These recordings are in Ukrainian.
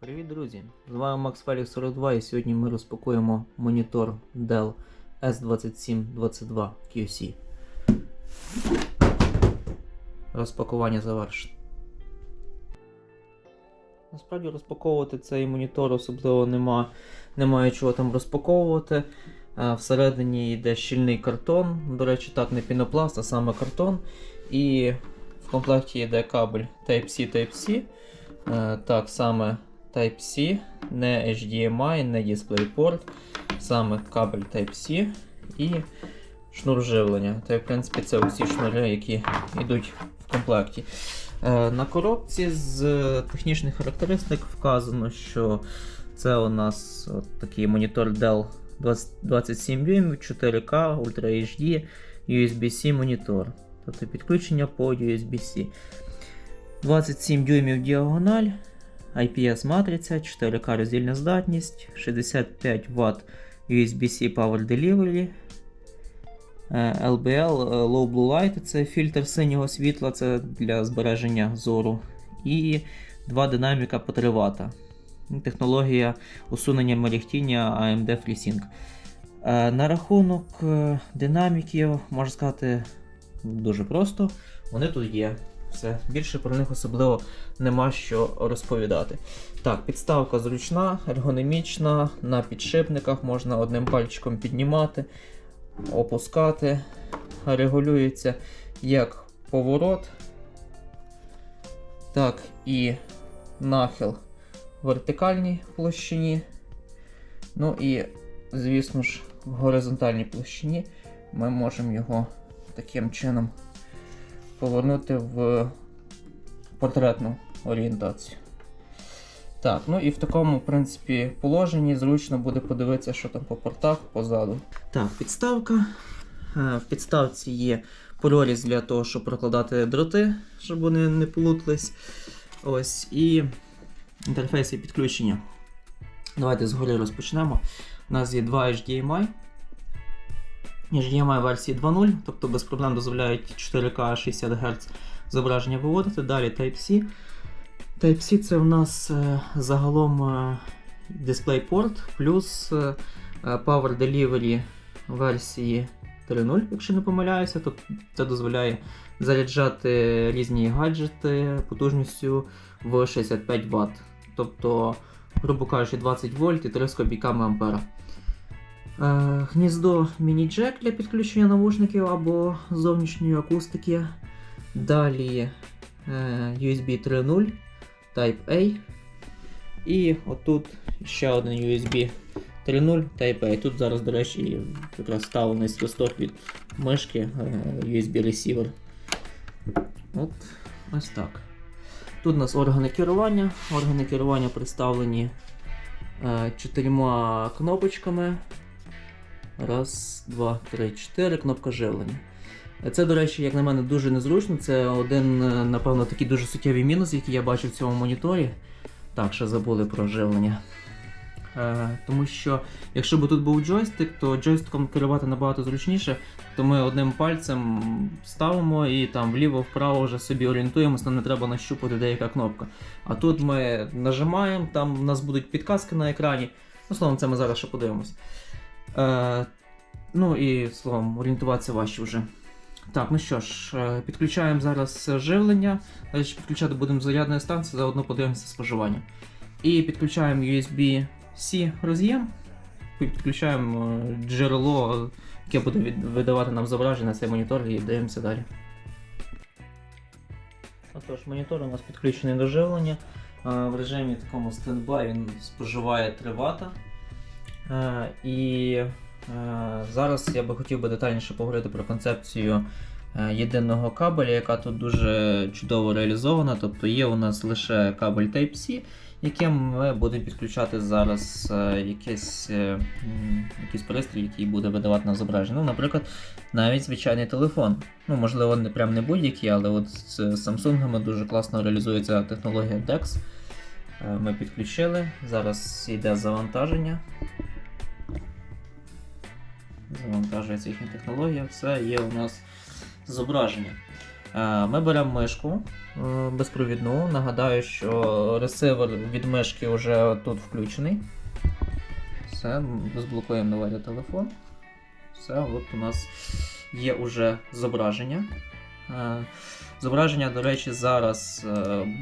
Привіт, друзі! З вами Макс Фелік 42 і сьогодні ми розпакуємо монітор Dell S2722 QC. Розпакування завершено. Насправді розпаковувати цей монітор особливо нема, немає чого там розпаковувати. Е, Всередині йде щільний картон. До речі, так, не пінопласт, а саме картон. І в комплекті йде кабель Type-C Type-C. Е, Так, саме Type-C, не HDMI, не DisplayPort, саме кабель Type-C і шнур живлення. Та, в принципі, це усі шнури, які йдуть в комплекті. Е, На коробці з технічних характеристик вказано, що це у нас от такий монітор Dell 27 дюймів, 4K, Ultra HD, USB-C монітор. Тобто підключення по USB-C. 27 дюймів діагональ, IPS матриця, 4К роздільна здатність, 65 Вт USB-C Power Delivery, е, LBL е, Low Blue Light це фільтр синього світла, це для збереження зору. І два динаміка по 3 Вт. Технологія усунення мерехтіння AMD FreeSync. Е, На рахунок е, динаміків, можна сказати, дуже просто. Вони тут є. Все. Більше про них особливо нема що розповідати. Так, підставка зручна, ергономічна, на підшипниках можна одним пальчиком піднімати, опускати, регулюється як поворот, так і нахил в вертикальній площині. Ну і, звісно ж, в горизонтальній площині ми можемо його таким чином повернути в портретну орієнтацію. Так, ну і в такому, в принципі, положенні зручно буде подивитися, що там по портах позаду. Так, підставка. Е, В підставці є проріз для того, щоб прокладати дроти, щоб вони не плутались. Ось, і інтерфейси підключення. Давайте згори розпочнемо. У нас є два HDMI. HDMI версії 2.0, тобто без проблем дозволяють 4К 60 Гц зображення виводити. Далі Type-C. Type-C це в нас е, загалом е, DisplayPort плюс е, Power Delivery версії 3.0, якщо не помиляюся, тобто це дозволяє заряджати різні гаджети потужністю в 65 Вт. Тобто, грубо кажучи, 20 вольт і 3 з копійками ампера. Е, Гніздо міні-джек для підключення навушників або зовнішньої акустики. Далі е, USB 3.0, Type-A. І отут ще один USB 3.0 Type-A. Тут зараз, до речі, якраз вставлений свисток від мишки е, USB ресівер. От ось так. Тут у нас органи керування. Органи керування представлені чотирма кнопочками. Раз, два, три, чотири. Кнопка живлення. Це, до речі, як на мене, дуже незручно. Це один, е, напевно, такий дуже суттєвий мінус, який я бачив в цьому моніторі. Так, ще забули про живлення. Е, тому що, якщо б тут був джойстик, то джойстиком керувати набагато зручніше, то ми одним пальцем ставимо і там вліво-вправо вже собі орієнтуємося, нам не треба нащупати деяка кнопка. А тут ми нажимаємо, там у нас будуть підказки на екрані. Ну, словом, це ми зараз ще подивимось. Е, ну і словом, орієнтуватися важче вже. Так, ну що ж, е, підключаємо зараз живлення. Далі підключати будемо зарядної станції, заодно подивимося споживання. І підключаємо USB-C роз'єм. Підключаємо е, джерело, яке буде видавати нам зображення на цей монітор і дивимося далі. Отож, монітор у нас підключений до живлення. Е, В режимі такому стендбай він споживає 3 Вт. Е, І е, зараз я би хотів би детальніше поговорити про концепцію е, єдиного кабеля, яка тут дуже чудово реалізована. Тобто є у нас лише кабель Type-C, яким ми будемо підключати зараз якийсь, якийсь пристрій, який буде видавати нам зображення. Ну, наприклад, навіть звичайний телефон. Ну, можливо, не прям не будь-який, але от з Samsung дуже класно реалізується технологія DeX. Ми підключили. Зараз йде завантаження. Завантажується їхня технологія, все є у нас зображення. Е, Ми беремо мишку е, безпровідну. Нагадаю, що ресивер від мишки вже тут включений. Все, розблокуємо давайте телефон. Все, от у нас є уже зображення. Е, Зображення, до речі, зараз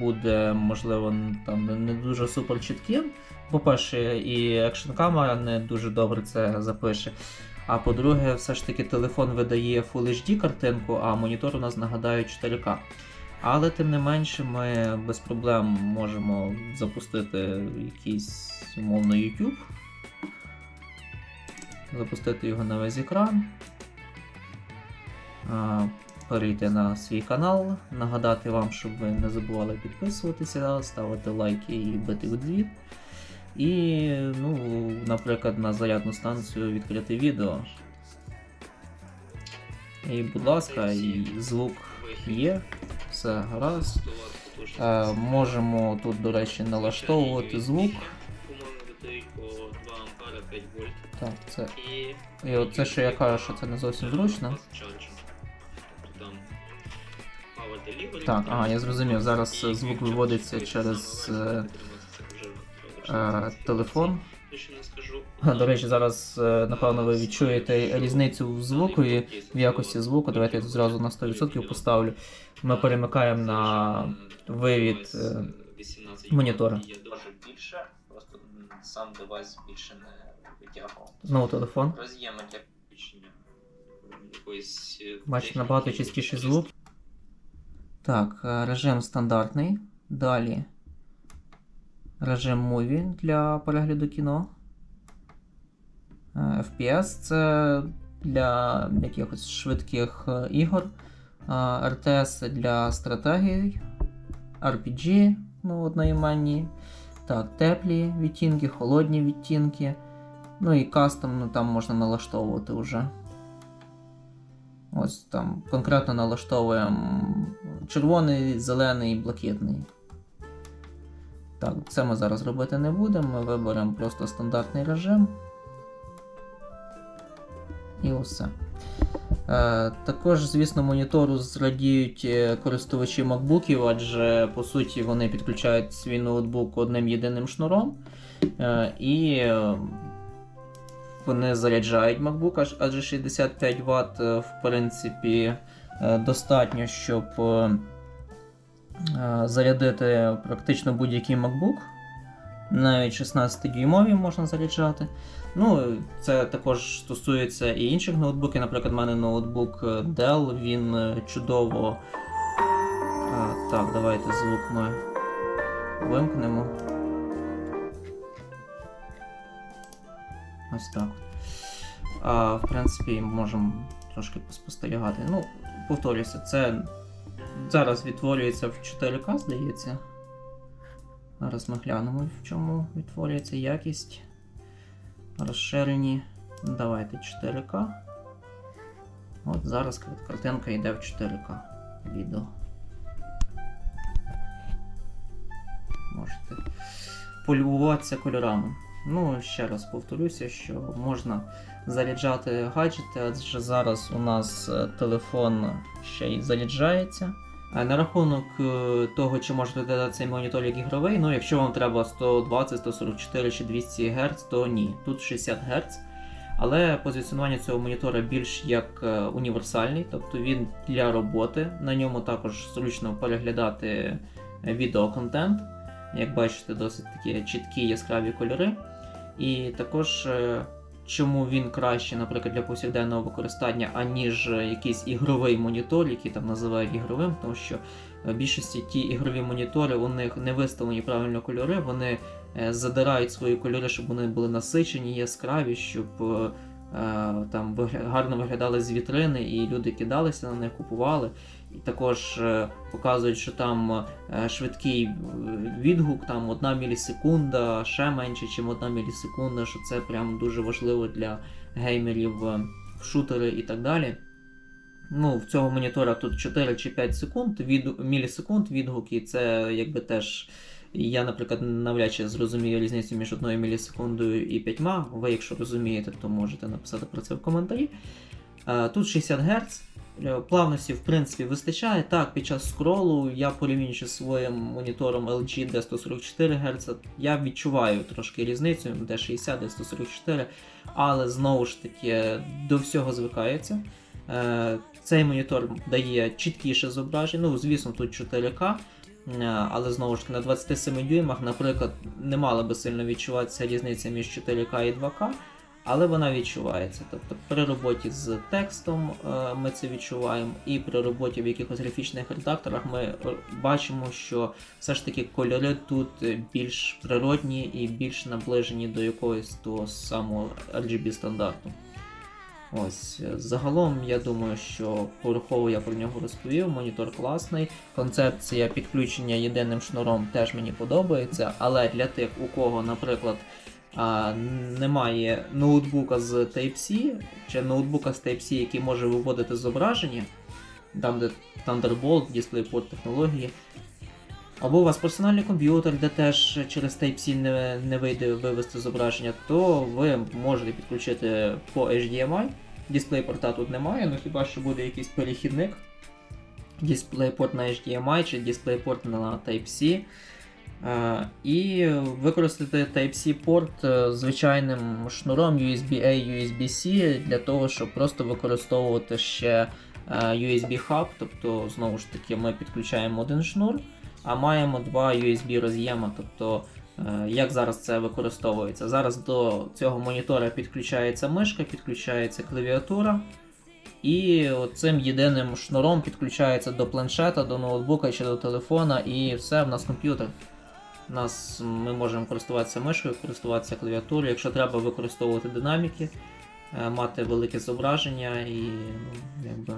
буде, можливо, там не дуже супер чітким. По-перше, і екшн камера не дуже добре це запише. А по-друге, все ж таки телефон видає Full HD картинку, а монітор у нас нагадаю 4К. Але тим не менше, ми без проблем можемо запустити якийсь умовно YouTube. Запустити його на весь екран. Перейти на свій канал, нагадати вам, щоб ви не забували підписуватися, ставити лайки і бити в дзвіт. І, ну, наприклад, на зарядну станцію відкрити відео. І, будь ласка, і звук є, все гаразд. Е, можемо тут, до речі, налаштовувати звук. По-моєму, батарейку 2 ампера 5 вольт. Так, це. І, І оце, що я кажу, що це не зовсім зручно. Так, ага, я зрозумів. Зараз звук виводиться через е, е, телефон. До речі, зараз, е, напевно, ви відчуєте різницю в звуку і в якості звуку. Давайте я зразу на 100% поставлю. Ми перемикаємо на вивід е, монітора. Є дуже більше, просто сам девайс більше не витягував. Знову телефон. Роз'єми для підключення якоїсь. Бачите, набагато чистіший звук. Так, е, режим стандартний. Далі режим Movie для перегляду кіно. Е, FPS це для якихось швидких е, ігор. Е, RTS для стратегій. RPG, ну, одноіменні. Так, теплі відтінки, холодні відтінки. Ну і кастом ну, там можна налаштовувати вже. Ось там конкретно налаштовуємо червоний, зелений, блакитний. Так, це ми зараз робити не будемо. Ми виберемо просто стандартний режим. І усе. Е, також, звісно, монітору зрадіють е, користувачі MacBookів, адже по суті вони підключають свій ноутбук одним єдиним шнуром. Е, і вони заряджають MacBook, адже 65 Вт, в принципі, достатньо, щоб зарядити практично будь-який MacBook. Навіть 16-дюймові можна заряджати. Ну, це також стосується і інших ноутбуків. Наприклад, в мене ноутбук е, Dell, він е, чудово. Е, Так, давайте звук ми вимкнемо. Ось так. А, в принципі, можемо трошки поспостерігати. Ну, повторюся, це зараз відтворюється в 4К, здається. Зараз ми глянемо, в чому відтворюється якість. Розширені. Давайте 4К. От зараз картинка йде в 4К відео. Можете полюбуватися кольорами. Ну, ще раз повторюся, що можна заряджати гаджети, адже зараз у нас е, телефон ще й заряджається. А на рахунок е, того, чи можете додати цей монітор як ігровий, ну якщо вам треба 120, 144 чи 200 Гц, то ні, тут 60 Гц. Але позиціонування цього монітора більш як е, універсальний, тобто він для роботи. На ньому також зручно переглядати е, відеоконтент. Як бачите, досить такі чіткі яскраві кольори. І також е, чому він краще, наприклад, для повсякденного використання, аніж е, якийсь ігровий монітор, який там називають ігровим, тому що в більшості ті ігрові монітори, у них не виставлені правильно кольори, вони е, задирають свої кольори, щоб вони були насичені, яскраві, щоб е, е, там гарно виглядали з вітрини, і люди кидалися на них, купували. Також е, показують, що там е, швидкий е, відгук, там одна мілісекунда, ще менше, ніж одна мілісекунда, що це прям дуже важливо для геймерів в шутери і так далі. Ну, в цього монітора тут 4 чи 5 секунд, від, мілісекунд відгук, і це якби теж. Я, наприклад, навряд чи зрозумію різницю між одною мілісекундою і п'ятьма. Ви, якщо розумієте, то можете написати про це в коментарі. Тут 60 Гц. Е, Плавності, в принципі, вистачає. Так, під час скролу я порівнюючи зі своїм монітором LG D144 Гц, я відчуваю трошки різницю, D60, D144, але знову ж таки до всього звикається. Е, Цей монітор дає чіткіше зображення. Ну, звісно, тут 4К, е, але знову ж таки на 27 дюймах, наприклад, не мала би сильно відчуватися різниця між 4К і 2К. Але вона відчувається. Тобто при роботі з текстом е, ми це відчуваємо, і при роботі в якихось графічних редакторах ми е, бачимо, що все ж таки кольори тут більш природні і більш наближені до якогось того самого RGB стандарту. Ось, загалом, я думаю, що порухово я про нього розповів. Монітор класний. Концепція підключення єдиним шнуром теж мені подобається, але для тих, у кого, наприклад, а, немає ноутбука з Type-C чи ноутбука з Type-C, який може виводити зображення, там де Thunderbolt, DisplayPort технології. Або у вас персональний комп'ютер, де теж через Type-C не, не вийде вивести зображення, то ви можете підключити по HDMI. DisplayPort тут немає, ну хіба що буде якийсь перехідник. DisplayPort на HDMI чи DisplayPort на Type-C. Е, І використати Type-C порт е, звичайним шнуром USB-A, USB-C для того, щоб просто використовувати ще е, USB-хаб. Тобто, знову ж таки, ми підключаємо один шнур, а маємо два USB роз'єма. Тобто, як зараз це використовується? Зараз до цього монітора підключається мишка, підключається клавіатура. І цим єдиним шнуром підключається до планшета, до ноутбука чи до телефона, і все, в нас комп'ютер. Нас ми можемо користуватися мишкою, користуватися клавіатурою, якщо треба використовувати динаміки, е, мати велике зображення і ну, якби,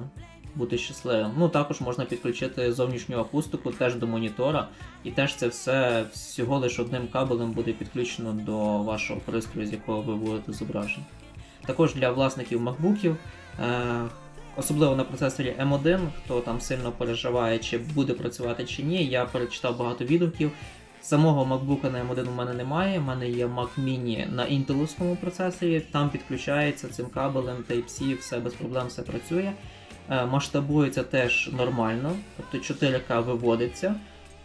бути щасливим. Ну, також можна підключити зовнішню акустику теж до монітора, і теж це все всього лише одним кабелем буде підключено до вашого пристрою, з якого ви будете зображення. Також для власників макбуків. Е, Особливо на процесорі M1, хто там сильно переживає, чи буде працювати чи ні. Я перечитав багато відгуків. Самого MacBook на M1 у мене немає. У мене є Mac Mini на інтеловському процесорі. Там підключається цим кабелем Type-C, все без проблем все працює. Е, Масштабується теж нормально, тобто 4К виводиться.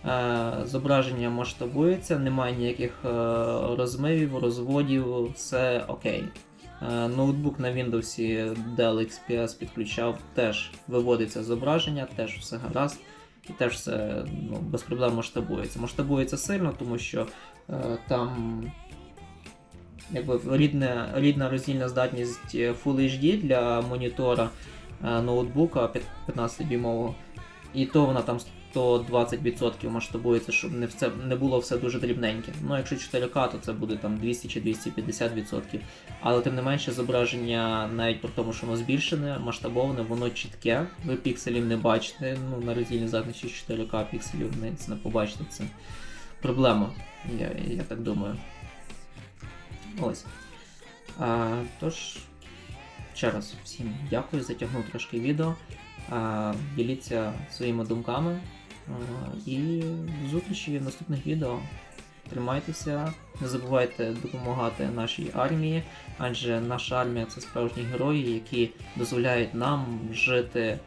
Е, Зображення масштабується, немає ніяких е, розмивів, розводів, все окей. Ноутбук на Windows Dell XPS підключав, теж виводиться зображення, теж все гаразд. І теж це, ну, без проблем масштабується. Масштабується сильно, тому що е, там якби, рідне, рідна роздільна здатність Full HD для монітора е, ноутбука 15-дюймового, і то вона там 120% масштабується, щоб не, все, не було все дуже дрібненьке. Ну, якщо 4К, то це буде там 200 чи 250%. Але тим не менше зображення, навіть при тому, що воно збільшене, масштабоване, воно чітке. Ви пікселів не бачите. Ну, на роздільній здатності 4К пікселів не, не побачите це. Проблема, я, я так думаю. Ось. А, тож, ще раз всім дякую, затягнув трошки відео. А, діліться своїми думками. А, і до зустрічі в наступних відео. Тримайтеся, не забувайте допомагати нашій армії, адже наша армія це справжні герої, які дозволяють нам жити е,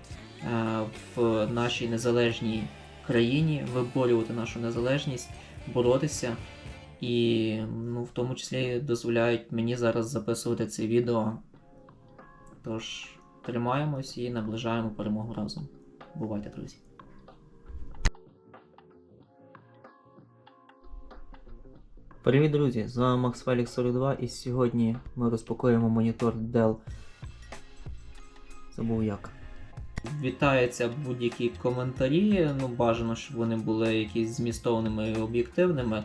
в нашій незалежній країні, виборювати нашу незалежність, боротися. І ну, в тому числі дозволяють мені зараз записувати це відео. Тож, тримаємось і наближаємо перемогу разом. Бувайте, друзі! Привіт, друзі! З вами Max Felix 42 і сьогодні ми розпакуємо монітор Dell. Забув як. Вітаються будь-які коментарі. Ну, бажано, щоб вони були якісь змістовними і об'єктивними.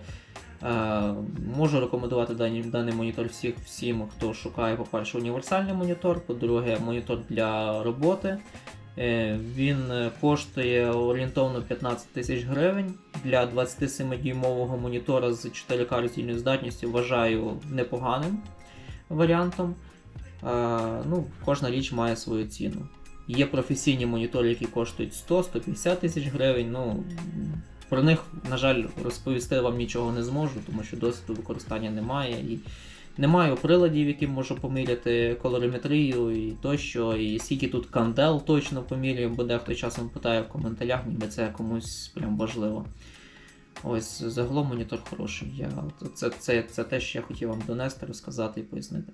Е, можу рекомендувати даний, даний монітор всіх, всім, хто шукає, по-перше, універсальний монітор, по-друге, монітор для роботи. Е, Він е, коштує орієнтовно 15 тисяч гривень. Для 27-дюймового монітора з 4К роздільною здатністю вважаю непоганим варіантом. Е, Ну, Кожна річ має свою ціну. Є професійні монітори, які коштують 100-150 тисяч гривень. Ну, про них, на жаль, розповісти вам нічого не зможу, тому що досвіду використання немає і Не маю приладів, які можу поміряти колориметрію і тощо, і скільки тут кандел точно поміряю, бо дехто часом питає в коментарях, ніби це комусь прям важливо. Ось загалом монітор хороший. Я, це, це, це те, що я хотів вам донести, розказати і пояснити.